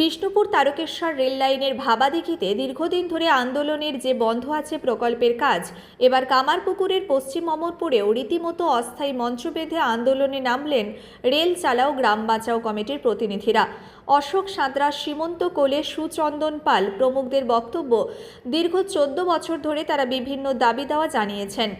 Bishnupur Tarakeswar rail লাইনের ভাবাদিঘিতে দীর্ঘদিন ধরে আন্দোলনের যে বন্ধ আছে প্রকল্পের কাজ, এবার কামারপুকুরের পশ্চিম অমরপুরেও রীতিমতো অস্থায়ী মঞ্চ বেঁধে আন্দোলনে নামলেন রেল চালাও গ্রাম বাঁচাও কমিটির প্রতিনিধিরা। অশোক সাঁতরা, সীমন্ত কোলে, সুচন্দন পাল প্রমুখদের বক্তব্য, দীর্ঘ চোদ্দ বছর ধরে তারা বিভিন্ন দাবি দেওয়া জানিয়েছেন।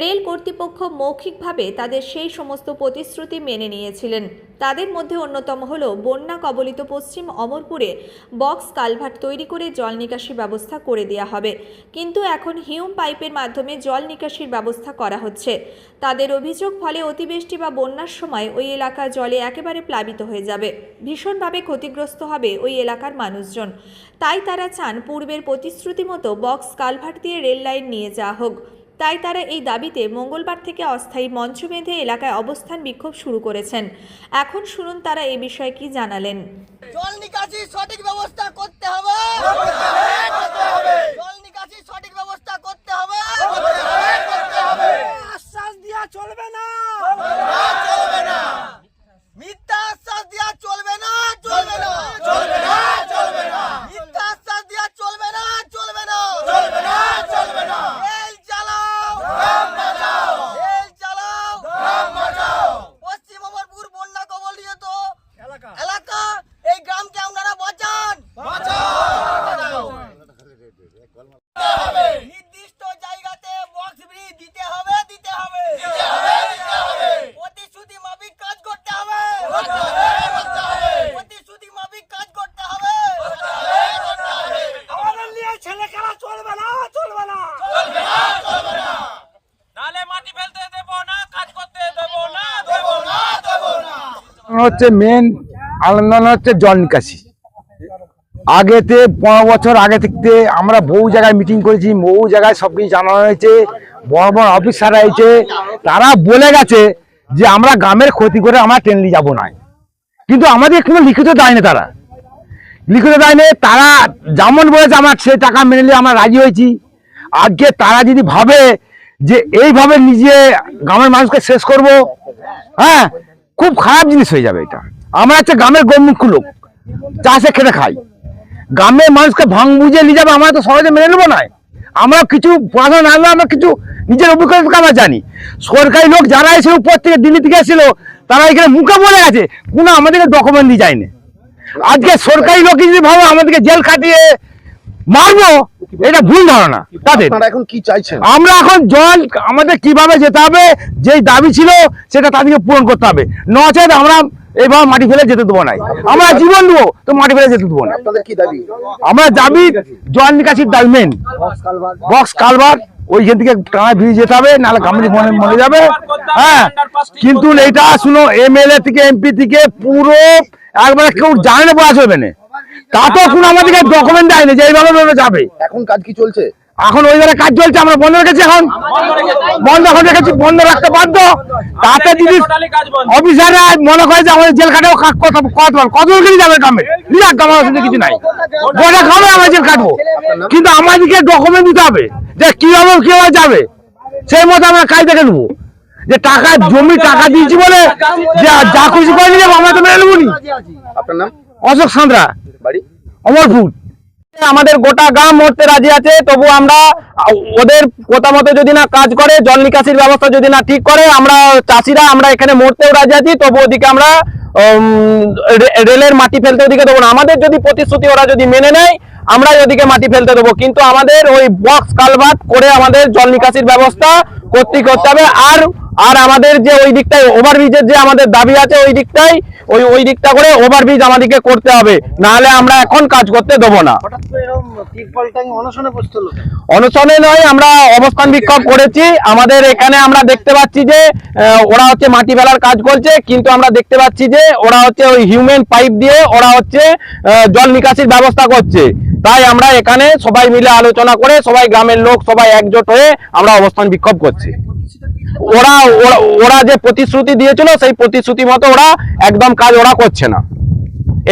রেল কর্তৃপক্ষ মৌখিকভাবে তাদের সেই সমস্ত প্রতিশ্রুতি মেনে নিয়েছিলেন। তাদের মধ্যে অন্যতম হল বন্যা কবলিত পশ্চিম অমরপুরে বক্স কালভার্ট তৈরি করে জল নিকাশি ব্যবস্থা করে দেওয়া হবে। কিন্তু এখন হিউম পাইপের মাধ্যমে জল নিকাশির ব্যবস্থা করা হচ্ছে। তাদের অভিযোগ ফলে অতিবৃষ্টি বা বন্যার সময় ওই এলাকা জলে একেবারে প্লাবিত হয়ে যাবে। ভীষণভাবে ক্ষতিগ্রস্ত হবে ওই এলাকার মানুষজন। তাই তারা চান পূর্বের প্রতিশ্রুতি মতো বক্স কালভার্ট দিয়ে রেল লাইন নিয়ে যাওয়া হোক। তাই তারা এই দাবিতে মঙ্গলবার থেকে অস্থায়ী মঞ্চ বেঁধে এলাকায় অবস্থান বিক্ষোভ শুরু করেছেন। এখন শুনুন তারা এ বিষয়ে কি জানালেন। জল নিকাশি সঠিক ব্যবস্থা করতে হবে আশ্বাস দিয়া চলবে না মিথ্যা আশ্বাস দিয়া চলবে না চলবে না চলবে না চলবে না মিথ্যা আশ্বাস দিয়া চলবে না চলবে না চলবে না চলবে না রেল চালাও গ্রাম বাঁচাও রেল চালাও গ্রাম বাঁচাও পশ্চিম অমরপুর বন্যা কবলিত এলাকা এই গ্রামকে আপনারা বাঁচান নির্দিষ্ট জায়গাতে বক্স ব্রিজ দিতে হবে দিতে হবে। প্রতিশ্রুতি মাফিক কাজ করতে হবে। প্রতিশ্রুতি মাফিক কাজ করতে হবে। আমাদের নিয়ে ছেলে খেলা চলবে না। চলবে না নালে মাটি ফেলতে দেব না কাজ করতে দেব না দেব না দেব না। হচ্ছে মেন আন্দোলন হচ্ছে জল নিকাশি। আগেতে, পনেরো বছর আগে থেকে আমরা বহু জায়গায় মিটিং করেছি, বহু জায়গায় সব কিছু জানানো হয়েছে, বড় বড় অফিসাররা হয়েছে তারা বলে গেছে যে আমরা গ্রামের ক্ষতি করে আমরা ট্রেন নিয়ে যাব না কিন্তু আমাদের কোনো লিখিত দেয়নি তারা। লিখিত দেয়নি তারা যেমন বলেছে আমার সেই টাকা মেনে নিয়ে আমরা রাজি হয়েছি। আজকে তারা যদি ভাবে যে এইভাবে নিজে গ্রামের মানুষকে শেষ করব হ্যাঁ খুব খারাপ জিনিস হয়ে যাবে এটা। আমরা হচ্ছে গ্রামের গমুখ লোক, চাষে খেতে খাই। গ্রামের মানুষকে ভাঙ বুঝিয়ে নিয়ে যাবে আমরা তো সহজে মেনে নেব না। আমরা কিছু পড়াশোনা না আমরা কিছু নিজের অভিজ্ঞতা আমরা জানি। সরকারি লোক যারা এসে উপর থেকে দিল্লি থেকে এসেছিল তারা এখানে মুখে বলে গেছে কোনো আমাদেরকে ডকুমেন্ট দিয়ে যায়নি। আজকে সরকারি লোক যদি ভাবো আমাদেরকে জেল খাটিয়ে মারবো এটা ভুল ধারণা। তাদের। এখন কি চাইছেন? আমরা এখন জল আমাদের কীভাবে যেতে হবে যেই দাবি ছিল সেটা তাদেরকে পূরণ করতে হবে। নচেত আমরা এইভাবে মাটি ফেলে যেতে দেবো না আমরা জীবন দেবো তো মাটি ফেলে যেতে দেবো না। আমরা দাবি জল নিকাশির দাবি মেন বক্স কালভার। ওইখান থেকে টানা ভিড়ে যেতে হবে নাহলে গামলি মনে মরে যাবে। হ্যাঁ কিন্তু এইটা শুনো এমএলএ থেকে এমপি থেকে পুরো একবারে কেউ জানে না বলা চলবে না। তা তো কোনো আমাদেরকে ডকুমেন্ট দেয়নি যে এইভাবে যাবে। এখন কাজ কি চলছে? এখন ওই জায়গায় কাজ চলছে আমরা বন্ধ রেখেছি এখন। বন্ধ এখন রেখেছি বন্ধ রাখতে বাধ্য। তাতে যদি অফিসাররা মনে করে যে আমাদের জেল খাটেও কা- কত কত কত যাবে গ্রামে। নিরাক আমার অসুবিধা কিছু নাই। গোটা খাবে আমরা জেল কাটবো কিন্তু আমাদেরকে ডকুমেন্ট দিতে হবে যে কীভাবে কীভাবে যাবে। সেই মতো আমরা কাজ দেখে নেব। যে টাকা জমি টাকা দিয়েছি বলে যে যা খুশি করে নিয়ে আমরা তো মেনে নেব নি। আপনার নাম? অশোক বাড়ি? অমরপুর। আমাদের গোটা গ্রাম মরতে রাজি আছে, তবু আমরা, ওদের কথা মতো যদি না কাজ করে, জল নিকাশির ব্যবস্থা যদি না ঠিক করে, আমরা চাষিরা, আমরা এখানে মরতেও রাজি আছি, তবু ওদিকে আমরা রেলের মাটি ফেলতে ওদিকে দেবো না। আমাদের যদি প্রতিশ্রুতি, ওরা যদি মেনে নেয় আমরা ওদিকে মাটি ফেলতে দেবো। কিন্তু আমাদের ওই বক্স কালভার্ট করে আমাদের জল নিকাশির ব্যবস্থা করতে করতে হবে। আর আর আমাদের যে ওই দিকটায় ওভারব্রিজের যে আমাদের দাবি আছে, ওই দিকটাই ওই ওই দিকটা করে ওভারব্রিজ আমাদেরকে করতে হবে। নাহলে আমরা এখন কাজ করতে দেবো না। অনশনে নয়, আমরা অবস্থান বিক্ষোভ করেছি। আমাদের এখানে আমরা দেখতে পাচ্ছি যে ওরা হচ্ছে মাটি ফেলার কাজ করছে, কিন্তু আমরা দেখতে পাচ্ছি যে, ওরা হচ্ছে ওই হিউম্যান পাইপ দিয়ে ওরা হচ্ছে জল নিকাশির ব্যবস্থা করছে। তাই আমরা এখানে সবাই মিলে আলোচনা করে, সবাই গ্রামের লোক, সবাই একজোট হয়ে আমরা অবস্থান বিক্ষোভ করছি। ওরা- ওরা যে প্রতিশ্রুতি দিয়েছিল, সেই প্রতিশ্রুতি মতো ওরা একদম কাজ ওরা করছে না।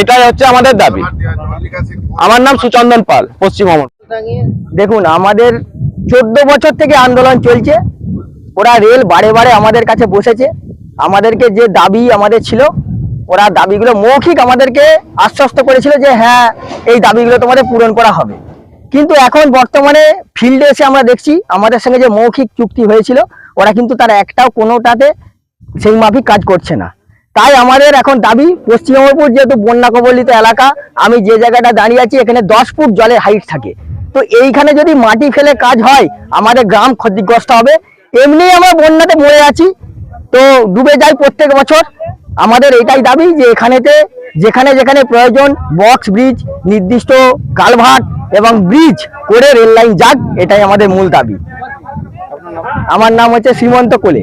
এটাই হচ্ছে আমাদের দাবি। আমার নাম সুচন্দন পাল, পশ্চিম দেখুন, আমাদের চোদ্দ বছর থেকে আন্দোলন চলছে। ওরা রেল বারে বারে আমাদের কাছে বসেছে। আমাদেরকে যে দাবি আমাদের ছিল, ওরা দাবিগুলো মৌখিক আমাদেরকে আশ্বস্ত করেছিল যে হ্যাঁ এই দাবিগুলো তোমাদের পূরণ করা হবে। কিন্তু এখন বর্তমানে ফিল্ডে এসে আমরা দেখছি, আমাদের সঙ্গে যে মৌখিক চুক্তি হয়েছিল, ওরা কিন্তু তার একটাও কোনোটাতে সেই মাফিক কাজ করছে না। তাই আমাদের এখন দাবি পশ্চিম মেদিনীপুর যেহেতু বন্যা কবলিত এলাকা, আমি যে জায়গাটা দাঁড়িয়ে আছি এখানে দশ ফুট জলের হাইট থাকে। তো এইখানে যদি মাটি ফেলে কাজ হয়, আমাদের গ্রাম ক্ষতিগ্রস্ত হবে। এমনি আমরা বন্যাতে মরে আছি, তো ডুবে যায় প্রত্যেক বছর। আমাদের এটাই দাবি যে এখানেতে যেখানে যেখানে প্রয়োজন বক্স ব্রিজ নির্দিষ্ট কালভার্ট এবং ব্রিজ করে রেল লাইন যাক, এটাই আমাদের মূল দাবি। আমার নাম হচ্ছে শ্রীমন্ত কোলে।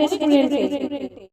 রেস্টুরেন্টে